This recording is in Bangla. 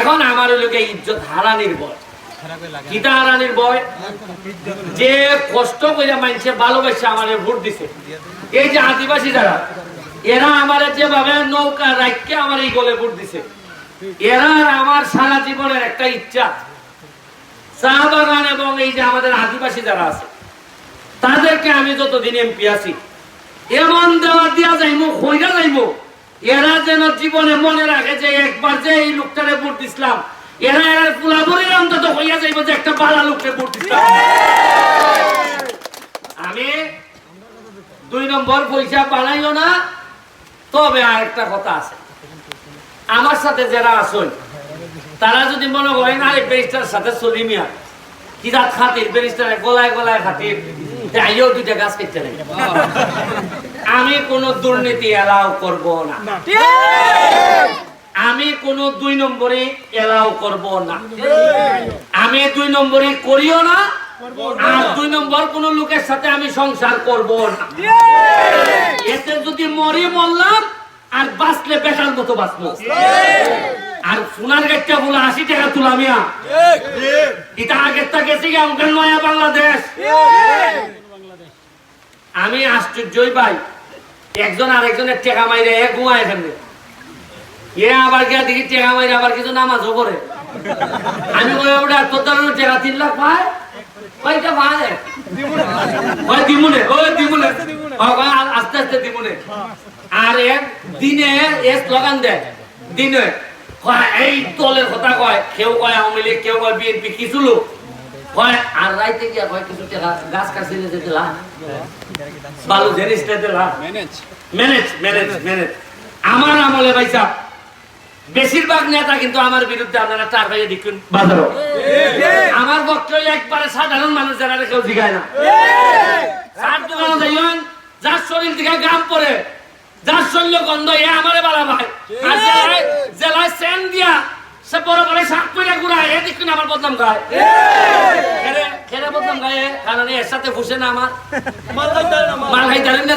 এখন আমার লোকে ইজ্জত হারানির বয় কিতা হারানির বয় যে কষ্ট করে মানুষের ভালোবাসে আমার ভোট দিছে। এই যে আদিবাসী যারা, এরা আমার যেভাবে নৌকা রাখকে আমার এই গলে ভোট দিছে। এরা আমার সারা জীবনের একটা ইচ্ছা। চা বাগান এবং এই যে আমাদের আদিবাসী যারা আছে, তাদেরকে আমি যতদিন এমপি আছি, এমন দেওয়া দিয়া যাইমু হইয়া যাইমু এরা যেন জীবনে মনে রাখে যে একবার যে এই লোকটারে ভোট দিছিলাম, এরা এরা পুলাপুরির অন্তত হইয়া যাইব যে একটা বালা লোককে ভোট দিছিলাম। আমি দুই নম্বর পয়সা বানাইও না, তবে আরেকটা কথা আছে। আমার সাথে যারা আসুন তারা যদি মনে করেন আরে ব্যারিস্টার সাথে চলি মিয়া। কি রাত খাতির, ব্যারিস্টারে গলায় গলায় খাতির। তাইও দুইটা গাছ কেটে নেই। আমি কোন দুর্নীতি এলাও করব না। আমি কোন দুই নম্বরে এলাও করব না। আমি দুই নম্বরে করিও না আর দুই নম্বর কোন লোকের সাথে আমি সংসার করব না। এতে যদি মরি বললাম আর বাঁচলে বেটার মতো বাঁচবো। আর সোনার গেটটা বলে আশি টাকা তুলামিয়া এটা আগের তা গেছি নয়া বাংলাদেশ। আমি আশ্চর্যই পাই একজন আরেকজনের টেকা মাইরে এক ঘুমায় এখানে এ আবার গিয়া দেখি টেকা মাইরে আবার কিছু নামাজও করে আমি কই, ওটা তোর ধরনের টেকা তিন লাখ পায়? ওই আস্তে আস্তে দিমুনে। দিনে এ স্লোগান দিনে। এই কথা কয়। কেউ কয় কেউ কয়, বিএনপি, কিছু লোক। কয় আর রাইতে গিয়া কয় কিছু গাছ কাছিয়ে যেতে লাভ। বালু জিনিস দিতে লাভ। ম্যানেজ ম্যানেজ ম্যানেজ আমার আমলে ভাইসা বেশিরভাগ নেতা কিন্তু আমার বিরুদ্ধে আপনারা চার ভাইয়ে দেখুন। বাজারও। আমার বক্তব্য একবারে সাধারণ মানুষ যারা কেউ জিগায় না। চার দোকানে যাইবেন যার শরীর গাম পরে যার শরীর গন্ধ এ আমারে বালা ভাই। আর জেলায় জেলায় সেন দিয়া সে বড় বলে সাত করে ঘুরায় এ দেখুন আমার বদনাম গায় খেরে খেরে বদনাম গায়ে কারণ এর সাথে ফুসে না আমার। মাল খাইতে না।